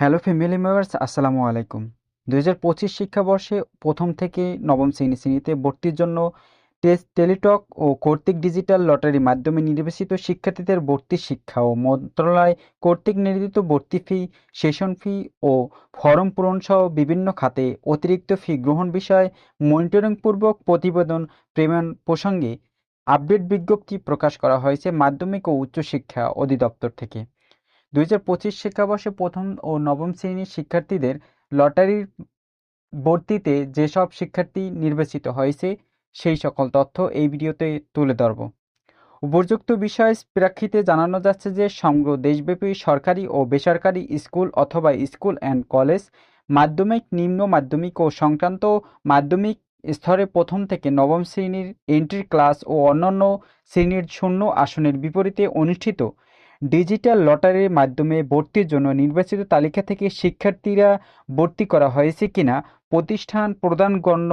Hello family members আসসালামু আলাইকুম। দু হাজার পঁচিশ শিক্ষাবর্ষে প্রথম থেকে নবম শ্রেণি শ্রেণীতে ভর্তির জন্য টেস্ট টেলিটক ও কর্তৃক ডিজিটাল লটারির মাধ্যমে নির্বাচিত শিক্ষার্থীদের ভর্তি শিক্ষা ও মন্ত্রণালয় কর্তৃক নির্ধারিত ভর্তি ফি, সেশন ফি ও ফরম পূরণ সহ বিভিন্ন খাতে অতিরিক্ত ফি গ্রহণ বিষয়ে মনিটরিংপূর্বক প্রতিবেদন প্রেরণ প্রসঙ্গে আপডেট বিজ্ঞপ্তি প্রকাশ করা হয়েছে মাধ্যমিক ও উচ্চশিক্ষা অধিদপ্তর থেকে। দুই হাজার পঁচিশ শিক্ষাবর্ষে প্রথম ও নবম শ্রেণির শিক্ষার্থীদের লটারির ভর্তিতে যেসব শিক্ষার্থী নির্বাচিত হয়েছে, সেই সকল তথ্য এই ভিডিওতে তুলে ধরব। উপযুক্ত বিষয় প্রেক্ষিতে জানানো যাচ্ছে যে, সমগ্র দেশব্যাপী সরকারি ও বেসরকারি স্কুল অথবা স্কুল অ্যান্ড কলেজ মাধ্যমিক, নিম্ন মাধ্যমিক ও সংক্রান্ত মাধ্যমিক স্তরে প্রথম থেকে নবম শ্রেণির এন্ট্রি ক্লাস ও অন্যান্য শ্রেণির শূন্য আসনের বিপরীতে অনুষ্ঠিত ডিজিটাল লটারির মাধ্যমে ভর্তির জন্য নির্বাচিত তালিকা থেকে শিক্ষার্থীরা ভর্তি করা হয়েছে কিনা, প্রতিষ্ঠান প্রদানগণ্য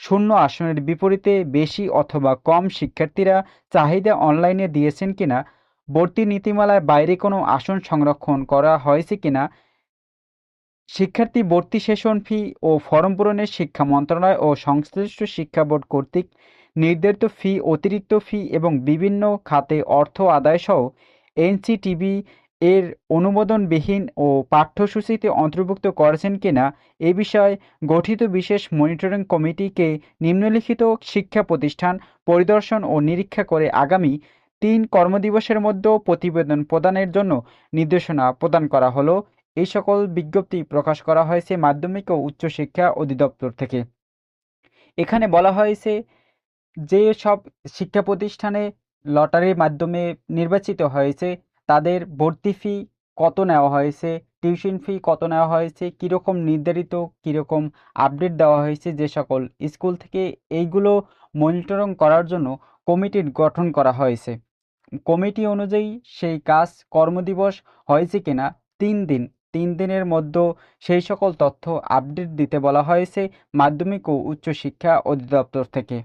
শূন্য আসনের বিপরীতে বেশি অথবা কম শিক্ষার্থীরা চাহিদা অনলাইনে দিয়েছেন কিনা, ভর্তি নীতিমালায় বাইরে কোনো আসন সংরক্ষণ করা হয়েছে কিনা, শিক্ষার্থী ভর্তি সেশন ফি ও ফরম পূরণের শিক্ষা মন্ত্রণালয় ও সংশ্লিষ্ট শিক্ষা বোর্ড কর্তৃক নির্ধারিত ফি, অতিরিক্ত ফি এবং বিভিন্ন খাতে অর্থ আদায় সহ এনসিটিবি এর অনুমোদনবিহীন ও পাঠ্যসূচিতে অন্তর্ভুক্ত করেছেন কিনা এ বিষয়ে গঠিত বিশেষ মনিটরিং কমিটিকে নিম্নলিখিত শিক্ষা প্রতিষ্ঠান পরিদর্শন ও নিরীক্ষা করে আগামী তিন কর্মদিবসের মধ্যে প্রতিবেদন প্রদানের জন্য নির্দেশনা প্রদান করা হলো। এই সকল বিজ্ঞপ্তি প্রকাশ করা হয়েছে মাধ্যমিক ও উচ্চশিক্ষা অধিদপ্তর থেকে। এখানে বলা হয়েছে যে সব শিক্ষা প্রতিষ্ঠানে লটারির মাধ্যমে নির্বাচিত হয়েছে, তাদের ভর্তি ফি কত নেওয়া হয়েছে টিউশন ফি কত নেওয়া হয়েছে, কীরকম নির্ধারিত, কীরকম আপডেট দেওয়া হয়েছে, যে সকল স্কুল থেকে এইগুলো মনিটরিং করার জন্য কমিটির গঠন করা হয়েছে। কমিটি অনুযায়ী সেই কাজ কর্মদিবস হয়েছে কিনা, তিন দিন। তিন দিনের মধ্যে সেই সকল তথ্য আপডেট দিতে বলা হয়েছে মাধ্যমিক ও উচ্চশিক্ষা অধিদপ্তর থেকে।